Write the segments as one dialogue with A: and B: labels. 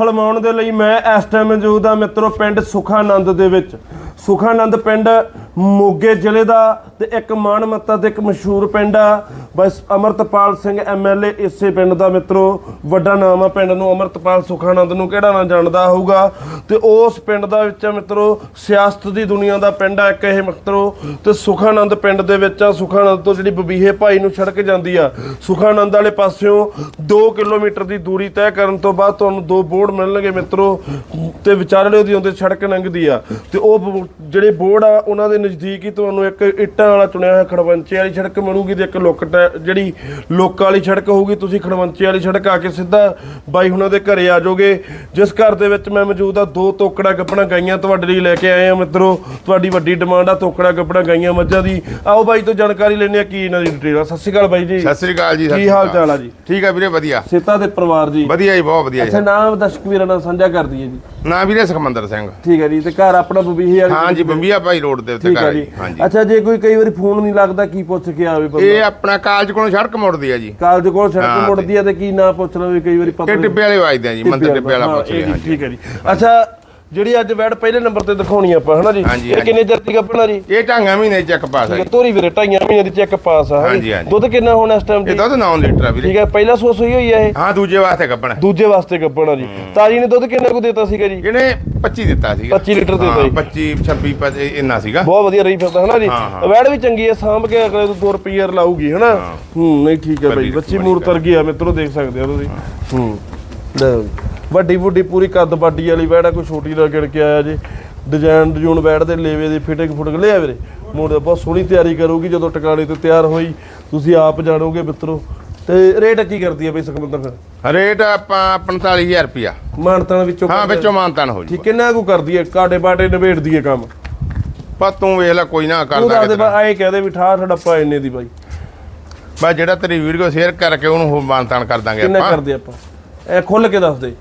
A: ਫਿਲਮਾਉਣ ਦੇ ਲਈ ਮੈਂ ਇਸ ਟਾਈਮ ਮੌਜੂਦ ਆ ਮਿੱਤਰੋ ਪਿੰਡ ਸੁਖਾਨੰਦ ਦੇ ਵਿੱਚ। ਸੁਖਾਨੰਦ ਪਿੰਡ ਮੋਗੇ ਜ਼ਿਲ੍ਹੇ ਦਾ ਤੇ ਇੱਕ ਮਾਨਮੱਤਾ ਤੇ ਇੱਕ ਮਸ਼ਹੂਰ ਪਿੰਡ ਆ। ਬਸ ਅਮਰਤਪਾਲ ਸਿੰਘ ਐਮਐਲਏ ਇਸੇ ਪਿੰਡ ਦਾ ਮਿੱਤਰੋ। ਵੱਡਾ ਨਾਮ ਆ ਪਿੰਡ ਨੂੰ, ਅਮਰਤਪਾਲ ਸੁਖਾਨੰਦ ਨੂੰ ਕਿਹੜਾ ਨਾ ਜਾਣਦਾ ਹੋਊਗਾ? ਤੇ ਉਸ ਪਿੰਡ ਦਾ ਵਿੱਚ ਆ ਮਿੱਤਰੋ, ਸਿਆਸਤ ਦੀ ਦੁਨੀਆ ਦਾ ਪਿੰਡ ਆ ਇੱਕ ਇਹ ਮਿੱਤਰੋ। ਤੇ ਸੁਖਾਨੰਦ ਪਿੰਡ ਦੇ ਵਿੱਚ ਆ, ਸੁਖਾਨੰਦ ਤੋਂ ਜਿਹੜੀ ਬਬੀਹੇ ਭਾਈ ਨੂੰ ਸੜਕ ਜਾਂਦੀ ਆ। ਸੁਖਾਨੰਦ ਵਾਲੇ ਪਾਸਿਓਂ 2 ਕਿਲੋਮੀਟਰ ਦੀ ਦੂਰੀ ਤੈਅ ਕਰਨ ਤੋਂ ਬਾਅਦ ਤੁਹਾਨੂੰ ਦੋ ਬੋਰਡ ਮਿਲਣਗੇ ਮਿੱਤਰੋ ਤੇ ਵਿਚਾਰਲੇ ਉਹਦੀ ਉਹਦੇ ਸੜਕ ਲੰਘਦੀ ਆ। ਤੇ ਉਹ ਬ- ਜਿਹੜੇ ਬੋਰਡ ਆ ਉਹਨਾਂ ਦੇ ਨਜ਼ਦੀਕ ਹੀ ਤੁਹਾਨੂੰ ਇੱਕ ਇੱਟਾਂ ਵਾਲਾ ਚੁਣਿਆ ਹੋਇਆ ਖੜਵੰਚੇ ਵਾਲੀ ਸੜਕ ਮਿਲੂਗੀ ਤੇ ਇੱਕ ਲੋਕਟ ਜਿਹੜੀ ਲੋਕਾਂ ਵਾਲੀ ਸੜਕ ਹੋਊਗੀ ਤੁਸੀਂ ਖੜਵੰਚੇ ਵਾਲੀ ਸੜਕ ਆ ਕੇ ਸਿੱਧਾ ਬਾਈ ਹੁਣਾਂ ਦੇ ਘਰੇ ਆ ਜਾਓਗੇ। ਜਿਸ ਘਰ ਦੇ ਵਿੱਚ ਮੈਂ ਮੌਜੂਦ ਆ ਦੋ ਤੋਕੜਾ ਗੱਪਣਾ ਗਾਈਆਂ ਤੁਹਾਡੇ ਲਈ ਲੈ ਕੇ ਆਏ ਆ ਮਿੱਤਰੋ। ਤੁਹਾਡੀ ਵੱਡੀ ਡਿਮਾਂਡ ਆ ਤੋਕੜਾ ਗੱਪਣਾ ਗਾਈਆਂ ਮੱਝਾਂ ਦੀ। ਆਓ ਬਾਈ ਤੋਂ ਜਾਣਕਾਰੀ ਲੈਣੇ ਆ ਕੀ ਇਹਨਾਂ ਦੀ ਡਿਟੇਲ ਆ? ਸਤਿ ਸ਼੍ਰੀ ਅਕਾਲ ਬਾਈ ਜੀ।
B: ਸਤਿ ਸ੍ਰੀ ਅਕਾਲ ਜੀ ਸਤਿ
A: ਕੀ
B: ਸ੍ਰੀ
A: ਹਾਲ
B: ਅਕਾਲ।
A: ਚਾਲ ਆ ਜੀ?
B: ਠੀਕ ਆ ਵੀਰੇ ਵਧੀਆ।
A: ਸੇਤਾ ਦੇ ਪਰਿਵਾਰ ਜੀ?
B: ਵਧੀਆ ਜੀ ਬਹੁਤ ਵਧੀਆ
A: ਅੱਛਾ
B: ਜੀ
A: ਨਾਮ ਦਰਸ਼ਕ ਵੀਰਾਂ ਨਾਲ ਸਾਂਝਾ ਕਰ ਦਈਏ ਜੀ।
B: ਨਾ ਵੀਰੇ ਸੁਖਮੰਦਰ ਸਿੰਘ।
A: ਠੀਕ ਹੈ ਜੀ ਤੇ ਘਰ ਆਪਣਾ ਬਬੀਹੇ ਵਾਲੀ
B: ਹਾਂ ਜੀ ਬੰਬੀਆ ਭਾਈ ਰੋਡ ਦੇ ਉੱਤੇ
A: ਠੀਕ
B: ਘਰ
A: ਹੈ
B: ਹੈ
A: ਜੀ।
B: ਜੀ ਹਾਂ ਜੀ
A: ਅੱਛਾ ਜੇ ਕੋਈ ਕਈ ਵਾਰੀ ਫੋਨ ਨਹੀਂ ਲੱਗਦਾ ਕੀ ਪੁੱਛ ਕੇ ਆਵੇ ਬੰਦਾ?
B: ਇਹ ਆਪਣਾ ਕਾਲਜ ਕੋਲੋਂ ਸੜਕ ਮੁੜਦੀ ਆ ਜੀ।
A: ਕਾਲਜ ਕੋਲ ਸੜਕ
B: ਹਾਂ,
A: ਮੁੜਦੀ ਆ ਤੇ ਕੀ ਨਾਂ ਪੁੱਛਣਾ ਵੀ ਕਈ ਵਾਰੀ ਪਤਾ
B: ਇਹ
A: ਨਹੀਂ।
B: ਟਿੱਬੇ ਵਾਲੇ ਵੱਜਦੇ ਆ ਜੀ ਮੰਦਰ ਟਿੱਬੇ ਵਾਲਾ
A: ਹਾਂ,
B: ਪੁੱਛ
A: ਇਹ ਜੀ ਠੀਕ ਹੈ ਜੀ। ਅੱਛਾ ਜਿਹੜੀ ਅੱਜ ਵੈਡ ਪਹਿਲੇ ਨੰਬਰ ਤੇ ਦਿਖਾਉਣੀ ਆਪਾਂ ਹਨਾ ਜੀ?
B: ਹਾਂਜੀ,
A: ਇਹ। ਕਿੰਨੇ ਚਿਰ ਦੀ ਗੱਪਣਾ ਜੀ?
B: ਇਹ ਢਾਂਗਾ ਮਹੀਨੇ ਚੱਕ ਪਾਸ ਆ ਜੀ।
A: ਤੋਰੀ ਵੀਰੇ ਢਾਈਆਂ ਮਹੀਨੇ ਦੀ ਚੈੱਕ ਪਾਸ ਆ ਹਨਾ ਜੀ?
B: ਹਾਂਜੀ, ਹਾਂਜੀ।
A: ਦੁੱਧ ਕਿੰਨਾ ਹੋਣਾ ਇਸ ਟਾਈਮ
B: ਇਹ ਦੁੱਧ 9 ਲੀਟਰ ਆ ਵੀਰੇ।
A: ਠੀਕ ਹੈ ਪਹਿਲਾ ਸੋਸ ਹੋਈ ਹੋਈ ਆ ਇਹ?
B: ਹਾਂ ਦੂਜੇ ਵਾਸਤੇ ਗੱਬਣ
A: ਦੂਜੇ ਵਾਸਤੇ ਗੱਪਣਾ ਜੀ। ਤਾਜੀ ਨੇ ਦੁੱਧ ਕਿੰਨਾ ਕੁ ਦਿੱਤਾ ਸੀਗਾ ਜੀ?
B: ਇਹਨੇ 25 ਦਿੱਤਾ ਸੀਗਾ।
A: 25 ਲੀਟਰ ਦਿੱਤਾ
B: ਹਾਂ,
A: ਜੀ।
B: 25 26 25 ਇੰਨਾ ਸੀਗਾ।
A: ਬਹੁਤ ਵਧੀਆ ਰਹੀ ਫਿਰਦਾ ਹਨਾ ਜੀ?
B: ਹਾਂ, ਹਾਂ।
A: ਵੈੜ ਵੀ ਚੰਗੀ ਹੈ ਸਾਂਭ ਕੇ ਅਗਲੇ ਤੋਂ 2 ਰੁਪਏ ਲਾਊਗੀ ਹਨਾ? ਹੂੰ। ਨਹੀਂ ਠੀਕ ਹੈ ਬਾਈ ਬੱਚੀ
B: ਬੜੀ
A: ਮੂਰ ਤਰ ਗਈ ਆ ਮਿੱਤਰੋ ਦੇਖ ਸਕਦੇ ਹੋ ਤੁਸੀਂ। ਹੂੰ। ਲੈ। ਵੱਡੀ ਵੱਡੀ ਪੂਰੀ ਕੱਦ ਬਾਡੀ ਵਾਲੀ ਵੈੜ ਆ ਕੋਈ ਛੋਟੀ ਨਾ ਗਿਣ ਕੇ ਆਇਆ ਜੀ। ਡਿਜ਼ਾਈਨ ਡਿਜ਼ੂਨ ਵੈੜ ਦੇ ਲੇਵੇ ਦੇ ਫਿਟਿੰਗ ਫੁਟਕ ਲਿਆ ਵੀਰੇ। ਮੋੜ ਬਹੁਤ ਸੋਹਣੀ ਤਿਆਰੀ ਕਰੂਗੀ ਜਦੋਂ ਟਿਕਾਣੇ ਤੇ ਤਿਆਰ ਹੋਈ। ਤੁਸੀਂ ਆਪ ਜਾਣੋਗੇ ਮਿੱਤਰੋ। ਤੇ ਰੇਟ ਕੀ ਕਰਦੀ ਹੈ ਬਈ ਸੁਖਮੰਦਰ ਫਿਰ?
B: ਰੇਟ ਆਪਾਂ 45000 ਰੁਪਿਆ
A: ਮਾਨਤਾਂ ਵਿੱਚੋਂ
B: ਹਾਂ ਵਿੱਚੋਂ ਮਾਨਤਾਨ ਹੋ ਜੀ
A: ਠੀਕ ਕਿੰਨਾ ਕੁ ਕਰਦੀ ਹੈ ਕਾਟੇ ਬਾਟੇ ਨਿਬੇੜਦੀ ਹੈ ਕੰਮ?
B: ਪਰ ਤੂੰ ਵੇਖ ਲੈ ਕੋਈ ਨਾ ਕਰ
A: ਤੂੰ ਦੱਸ ਦੇ ਬਾ ਐਂ ਕਹਦੇ ਵੀ ਠਾਠ ਡੱਪਾ ਇੰਨੇ ਦੀ ਬਾਈ।
B: ਬਸ ਜਿਹੜਾ ਤੇਰੀ ਵੀਡੀਓ ਸ਼ੇਅਰ ਕਰਕੇ ਉਹਨੂੰ ਮਾਨਤਾਨ ਕਰ ਦਾਂਗੇ
A: ਕਿੰਨਾ
B: ਆਪਾਂ।
A: ਕਰਦੇ ਆਪਾਂ? ਇਹ ਖੁੱਲ ਕੇ ਦੱਸ ਦੇ।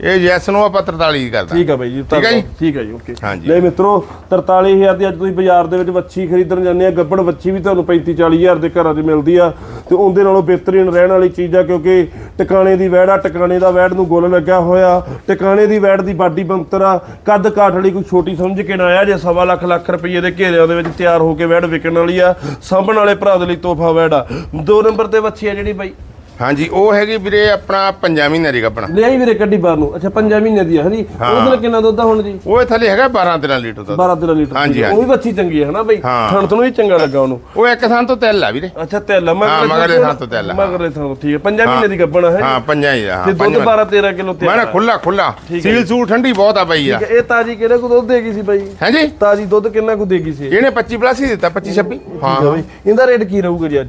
B: ਇਹ ਯੈਸ ਨੂੰ ਆਪਾਂ 43 ਕਰਦਾ
A: ਠੀਕ ਆ ਬਾਈ ਜੀ
B: ਠੀਕ ਆ ਜੀ?
A: ਠੀਕ ਆ ਜੀ ਓਕੇ
B: ਹਾਂਜੀ।
A: ਲੈ ਮਿੱਤਰੋ 43000 ਦੀ ਅੱਜ ਤੁਸੀਂ ਬਾਜ਼ਾਰ ਦੇ ਵਿੱਚ ਵੱਛੀ ਖਰੀਦਣ ਜਾਂਦੇ ਆ। ਗੱਬੜ ਵੱਛੀ ਵੀ ਤੁਹਾਨੂੰ 35 40000 ਦੇ ਘਰਾਂ 'ਚ ਮਿਲਦੀ ਆ। ਤੇ ਉਹਦੇ ਨਾਲੋਂ ਬਿਹਤਰੀਨ ਰਹਿਣ ਵਾਲੀ ਚੀਜ਼ ਆ ਕਿਉਂਕਿ ਟਿਕਾਣੇ ਦੀ ਵੈੜ ਆ ਟਿਕਾਣੇ ਦਾ ਵੈੜ ਨੂੰ ਗੁੱਲ ਲੱਗਿਆ ਹੋਇਆ। ਟਿਕਾਣੇ ਦੀ ਵੈੜ ਦੀ ਬਾਡੀ ਬੰਤਰ ਆ। ਕੱਦ ਕਾਠ ਵਾਲੀ ਕੋਈ ਛੋਟੀ ਸਮਝ ਕੇ ਨਾ ਆਇਆ ਜੇ ਸਵਾ ਲੱਖ ਲੱਖ ਰੁਪਏ ਦੇ ਘੇਰਿਆਂ ਦੇ ਵਿੱਚ ਤਿਆਰ ਹੋ ਕੇ ਵੈੜ ਵਿਕਣ ਵਾਲੀ ਆ। ਸਾਂਭਣ ਵਾਲੇ ਭਰਾ ਦੇ ਲਈ ਤੋਹਫਾ ਵੈੜ ਆ। ਦੋ ਨੰਬਰ ਤੇ ਵੱਛੀ ਆ ਜਿਹੜੀ ਬਾਈ।
B: ਹਾਂਜੀ ਉਹ ਹੈਗੀ ਵੀਰੇ ਆਪਣਾ ਪੰਜਾਂ ਮਹੀਨੇ ਦੀ ਗੱਪਣਾ
A: ਲਿਆਈ ਵੀਰੇ ਕੱਢੀ ਬਾਹਰ ਨੂੰ। ਅੱਛਾ ਪੰਜਾਂ ਮਹੀਨੇ ਦੀ ਹਨੀ ਉਹਦੇ ਨਾਲ ਕਿੰਨਾ ਦੁੱਧ ਆ ਹੁਣ ਜੀ?
B: ਉਹ ਥੱਲੇ ਹੈਗਾ 12 13 ਲੀਟਰ ਦਾ
A: 12 13 ਲੀਟਰ
B: ਹਾਂਜੀ।
A: ਉਹ। ਵੀ ਬੱਚੀ ਚੰਗੀ ਹੈ ਹਨਾ ਬਈ?
B: ਹਾਂ।
A: ਥਣ ਤੋਂ ਵੀ ਚੰਗਾ ਲੱਗਾ ਉਹਨੂੰ।
B: ਉਹ ਇੱਕ ਥਾਂ ਤੋਂ ਤਿਲ ਆ ਵੀਰੇ।
A: ਅੱਛਾ ਤੇਲਾ
B: ਹਾਂ, ਮਗਰਲੇ ਥਾਂ ਤੋਂ ਤਿੱਲ, ਹਾਂ।
A: ਮਗਰਲੇ ਥਾਂ ਤੋਂ ਠੀਕ ਹੈ ਪੰਜਾਂ ਮਹੀਨੇ ਦੀ ਗੱਬਣਾ ਹੈ
B: ਹਾਂ ਪੰਜਾਂ ਹੀ ਆ
A: ਤੇ
B: ਹਾਂ
A: ਦੁੱਧ
B: ਪੰਜ
A: 12 13 ਕਿਲੋ ਤੇ
B: ਮੈਂ ਖੁੱਲਾ ਖੁੱਲਾ
A: ਹੈ
B: ਸੀਲ ਸੂਲ ਠੰਡੀ ਬਹੁਤ ਆ ਪਈ ਆ।
A: ਹੈ ਇਹ ਤਾਜੀ ਕਿਹੜੇ ਕੋ ਦੁੱਧ ਦੇਗੀ ਸੀ ਬਾਈ?
B: ਹਾਂਜੀ
A: ਤਾਜੀ ਦੁੱਧ ਕਿੰਨਾ ਕੁ ਦੇਗੀ ਸੀ?
B: ਇਹਨੇ 25 ਪਲੱਸ ਹੀ ਦਿੱਤਾ 25 26 ਹਾਂ।
A: ਹੈ ਇਹਦਾ ਰੇਟ ਕੀ ਰਹੂਗਾ ਜੀ ਅੱਜ?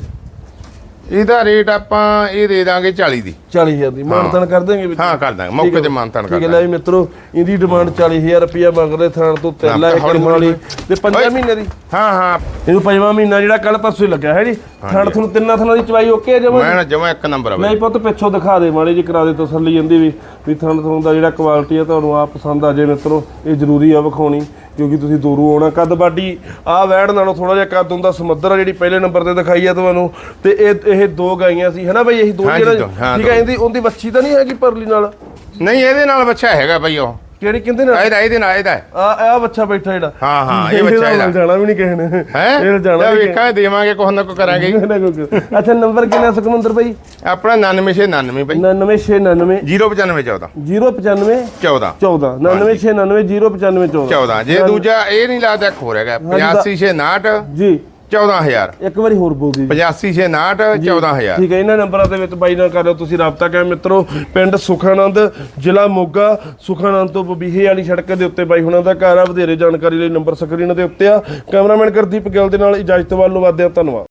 B: ਇਹਦਾ ਰੇਟ ਆਪਾਂ ਇਹ ਦੇ ਦਾਂਗੇ 40 ਦੀ।
A: 40000 ਦੀ। ਮਾਨਤਨ ਕਰ ਦੇਂਗੇ ਵਿੱਚ।
B: ਹਾਂ ਕਰ ਦਾਂਗੇ ਮੌਕੇ ਤੇ ਮਾਨਤਾਨ ਕਰ
A: ਠੀਕ ਹੈ ਲੈ ਮਿੱਤਰੋ ਇਹਦੀ ਡਿਮਾਂਡ 40000 ਰੁਪਇਆ ਮਗਰਲੇ ਥਾਂ ਤੋਂ ਤੇਲਾ ਇੱਕ ਵਾਲੀ। ਤੇ ਪੰਜਾਂ
B: ਓਏ।
A: ਮਹੀਨੇ ਦੀ।
B: ਹਾਂ ਹਾਂ।
A: ਇਹਨੂੰ ਪੰਜਵਾਂ ਮਹੀਨਾ ਜਿਹੜਾ ਕੱਲ ਪਰਸੋਂ ਹੀ ਲੱਗਾ ਹੈ ਜੀ। ਥਣ ਤੁਹਾਨੂੰ ਤਿੰਨਾਂ ਥਣਾਂ ਦੀ ਚਵਾਈ ਓਕੇ ਹੈ ਜਮਾ?
B: ਮੈਂ ਨਾ ਜਮਾ ਇੱਕ ਨੰਬਰ ਆ ਬਈ।
A: ਨਹੀਂ ਪੁੱਤ ਪਿੱਛੋਂ ਦਿਖਾ ਦੇ ਮਾੜੇ ਜੀ ਕਰਾ ਦੇ ਤਸੱਲੀ ਜਾਂਦੀ ਵੀ ਵੀ ਥਣ ਥਣ ਦਾ ਜਿਹੜਾ ਕੁਆਲਿਟੀ ਆ ਤੁਹਾਨੂੰ ਆ ਪਸੰਦ ਆ ਜੇ ਮਿੱਤਰੋ ਇਹ ਜ਼ਰੂਰੀ ਆ ਵਿਖਾਉਣੀ। ਕਿਉਂਕਿ ਤੁਸੀਂ ਦੂਰੋਂ ਆਉਣਾ ਕੱਦ ਬਾਡੀ ਆ ਵੈੜ ਨਾਲੋਂ ਥੋੜਾ ਜਿਹਾ ਕੱਦ ਹੁੰਦਾ ਸਮੁੰਦਰ ਆ ਜਿਹੜੀ ਪਹਿਲੇ ਨੰਬਰ ਤੇ ਦਿਖਾਈ ਆ ਤੁਹਾਨੂੰ। ਤੇ ਇਹ ਇਹ ਦੋ ਗਾਈਆਂ ਸੀ ਹਨਾ ਬਈ? ਇਹੀ ਦੋ ਜਿਹੜਾ ਠੀਕ ਹੈ। ਇਹਦੀ ਉਹਦੀ ਵੱਛੀ ਤਾਂ ਨਹੀਂ ਹੈਗੀ ਪਰਲੀ ਨਾਲ?
B: ਨਹੀਂ ਇਹਦੇ ਨਾਲ ਬੱਚਾ ਹੈਗਾ ਬਈ ਉਹ।
A: ਕਿਹੜੀ ਕਿੰਦੇ ਨਾਲ?
B: ਇਹਦਾ ਇਹਦੇ ਨਾਲ ਇਹਦਾ।
A: ਆ ਆ ਬੱਚਾ ਬੈਠਾ ਜਿਹੜਾ।
B: ਹਾਂ ਹਾਂ ਇਹ ਬੱਚਾ ਇਹਦਾ।
A: ਜਾਣਾ ਵੀ ਨਹੀਂ ਕਿਸੇ ਨੇ।
B: ਹੈ?
A: ਇਹ ਜਾਣਾ ਵੀ
B: ਵੇਖਾਂ ਦੇਵਾਂਗੇ ਕੁਛ ਨਾ ਕੁਛ ਕਰਾਂਗੇ।
A: ਅੱਛਾ ਨੰਬਰ ਕਿੰਨਾ ਸੁਖਮੰਦਰ ਬਾਈ?
B: ਆਪਣਾ 9999 ਬਈ।
A: 99699
B: 095 14
A: 095
B: 14
A: 14 99699 095 14
B: 14 ਜੇ ਦੂਜਾ ਇਹ ਨਹੀਂ ਲੱਗਦਾ ਇੱਕ ਹੋਰ ਹੈਗਾ 8569
A: ਜੀ।
B: 14000
A: ਇੱਕ ਵਾਰੀ ਹੋਰ ਬੋਲ ਦਿਓ ਜੀ।
B: 8569 14000
A: ਠੀਕ ਹੈ ਇਹਨਾਂ ਨੰਬਰਾਂ ਦੇ ਵਿੱਚ ਬਾਈ ਨਾਲ ਕਰ ਲਿਓ ਤੁਸੀਂ ਰਾਬਤਾ ਕਰ ਮਿੱਤਰੋ ਪਿੰਡ ਸੁਖਾਨੰਦ ਜ਼ਿਲ੍ਹਾ ਮੋਗਾ। ਸੁਖਾਨੰਦ ਤੋਂ ਬਬੀਹੇ ਵਾਲੀ ਸੜਕ ਦੇ ਉੱਤੇ ਬਾਈ ਹੁਣਾਂ ਦਾ ਘਰ ਆ। ਵਧੇਰੇ ਜਾਣਕਾਰੀ ਲਈ ਨੰਬਰ ਸਕਰੀਨ ਦੇ ਉੱਤੇ ਆ। ਕੈਮਰਾਮੈਨ ਗੁਰਦੀਪ ਗਿੱਲ ਦੇ ਨਾਲ ਇਜਾਜ਼ਤ ਵੱਲੋਂ ਵਾਦਿਆ ਧੰਨਵਾਦ।